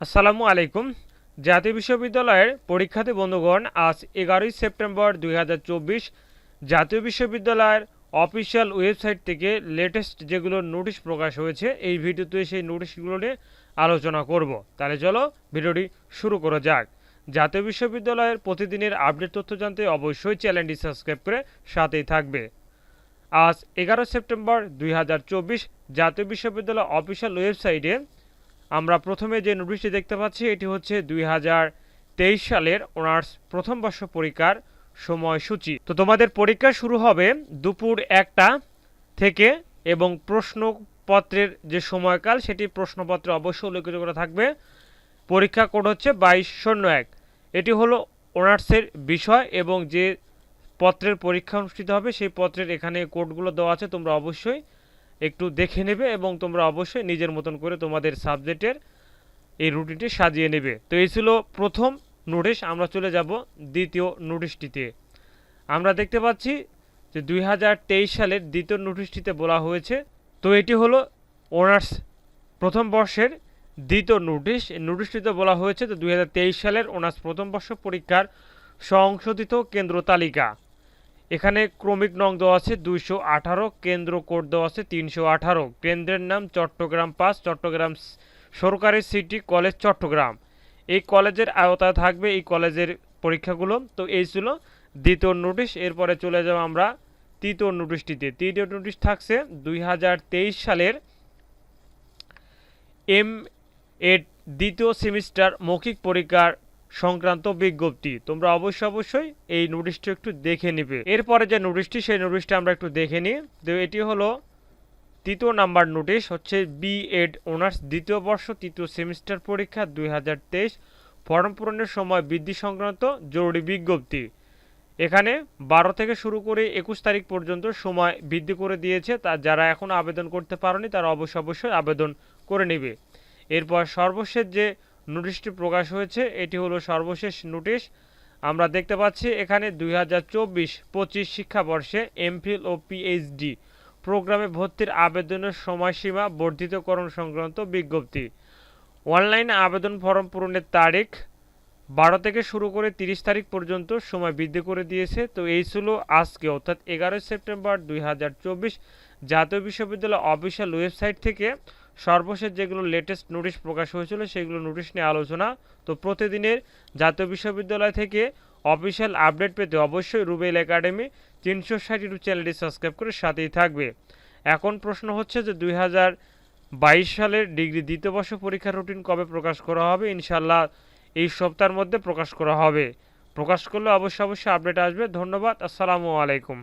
আসসালামু আলাইকুম। জাতীয় বিশ্ববিদ্যালয়ের পরীক্ষার্থী বন্ধুগণ, আজ এগারোই সেপ্টেম্বর দুই হাজার চব্বিশ। জাতীয় বিশ্ববিদ্যালয়ের অফিসিয়াল ওয়েবসাইট থেকে লেটেস্ট যেগুলো নোটিশ প্রকাশ হয়েছে, এই ভিডিওতে সেই নোটিশগুলো নিয়ে আলোচনা করব। তাহলে চলো ভিডিওটি শুরু করা যাক। জাতীয় বিশ্ববিদ্যালয়ের প্রতিদিনের আপডেট তথ্য জানতে অবশ্যই চ্যানেলটি সাবস্ক্রাইব করে সাথেই থাকবে। আজ এগারো সেপ্টেম্বর দুই হাজার চব্বিশ, জাতীয় বিশ্ববিদ্যালয় অফিসিয়াল ওয়েবসাইটে আমরা প্রথমে যে নোটিশটি দেখতে পাচ্ছি, এটি হচ্ছে দুই হাজার তেইশ সালের অনার্স প্রথম বর্ষ পরীক্ষার সময়সূচি। তো তোমাদের পরীক্ষা শুরু হবে দুপুর একটা থেকে এবং প্রশ্নপত্রের যে সময়কাল, সেটি প্রশ্নপত্রে অবশ্যই উল্লেখিত করা থাকবে। পরীক্ষা কোড হচ্ছে বাইশ শূন্য এক। এটি হলো অনার্সের বিষয় এবং যে পত্রের পরীক্ষা অনুষ্ঠিত হবে, সেই পত্রের এখানে কোডগুলো দেওয়া আছে, তোমরা অবশ্যই একটু দেখে নেবে এবং তোমরা অবশ্যই নিজের মতন করে তোমাদের সাবজেক্টের এই রুটিনটি সাজিয়ে নেবে। তো এই ছিল প্রথম নোটিশ, আমরা চলে যাব দ্বিতীয় নোটিশটিতে। আমরা দেখতে পাচ্ছি যে দুই হাজার তেইশ সালের দ্বিতীয় নোটিশটিতে বলা হয়েছে, তো এটি হলো অনার্স প্রথম বর্ষের দ্বিতীয় নোটিশ। এই নোটিশটিতে বলা হয়েছে যে দুই হাজার তেইশ সালের অনার্স প্রথম বর্ষ পরীক্ষার সংশোধিত কেন্দ্র তালিকা। এখানে ক্রমিক নং দেওয়া আছে দুইশো আঠারো, কেন্দ্র কোড দেওয়া আছে তিনশো আঠারো। কেন্দ্রের নাম চট্টগ্রাম পাস, চট্টগ্রাম সরকারি সিটি কলেজ চট্টগ্রাম। এই কলেজের আওতায় থাকবে এই কলেজের পরীক্ষাগুলো। তো এই ছিল দ্বিতীয় নোটিশ। এরপরে চলে যাব আমরা তৃতীয় নোটিশটিতে। তৃতীয় নোটিশ থাকছে দুই হাজার তেইশ সালের এম এড দ্বিতীয় সেমিস্টার মৌখিক পরীক্ষার সংক্রান্ত বিজ্ঞপ্তি। তোমরা অবশ্যই অবশ্যই এই নোটিশটি একটু দেখে নিবে। এরপরে যে নোটিশটি সেই নোটিশটি আমরা একটু দেখে নিই। তো এটি হলো তৃতীয় নাম্বার নোটিশ হচ্ছে বি এড অনার্স দ্বিতীয় বর্ষ, তৃতীয় সেমিস্টার পরীক্ষা দুই হাজার তেইশ। ফর্ম পূরণের সময় বৃদ্ধি সংক্রান্ত জরুরি বিজ্ঞপ্তি। এখানে বারো থেকে শুরু করে একুশ তারিখ পর্যন্ত সময় বৃদ্ধি করে দিয়েছে। তা যারা এখন আবেদন করতে পারেনি, তারা অবশ্যই অবশ্যই আবেদন করে নেবে। এরপর সর্বশেষ যে নোটিশটি প্রকাশ হয়েছে। এটি হলো সর্বশেষ নোটিশ। আমরা দেখতে পাচ্ছি এখানে দুই হাজার চব্বিশ পঁচিশ শিক্ষাবর্ষে এমফিল ও পিএইচডি প্রোগ্রামে ভর্তির আবেদনের সময়সীমা বর্ধিতকরণ সংক্রান্ত বিজ্ঞপ্তি। অনলাইনে আবেদন ফর্ম পূরণের তারিখ বারো থেকে শুরু করে তিরিশ তারিখ পর্যন্ত সময় বৃদ্ধি করে দিয়েছে। তো এই ছিল আজকে, অর্থাৎ এগারোই সেপ্টেম্বর দুই হাজার চব্বিশ। জাতীয় বিশ্ববিদ্যালয় অফিসিয়াল ওয়েবসাইট থেকে সর্বশেষ যেগুলো লেটেস্ট নোটিশ প্রকাশ হয়েছিল, সেগুলো নোটিশ নিয়ে আলোচনা। তো প্রতিদিনের জাতীয় বিশ্ববিদ্যালয় থেকে অফিসিয়াল আপডেট পেতে অবশ্যই রুবেল একাডেমি তিনশো ষাট ইউটিউব চ্যানেলটি সাবস্ক্রাইব করে সাথেই থাকবে। এখন প্রশ্ন হচ্ছে যে দুই হাজার বাইশ সালের ডিগ্রি দ্বিতীয় বর্ষ পরীক্ষার রুটিন কবে প্রকাশ করা হবে? ইনশাল্লাহ এই সপ্তাহের মধ্যে প্রকাশ করা হবে। প্রকাশ করলে অবশ্যই অবশ্যই আপডেট আসবে। ধন্যবাদ। আসসালামু আলাইকুম।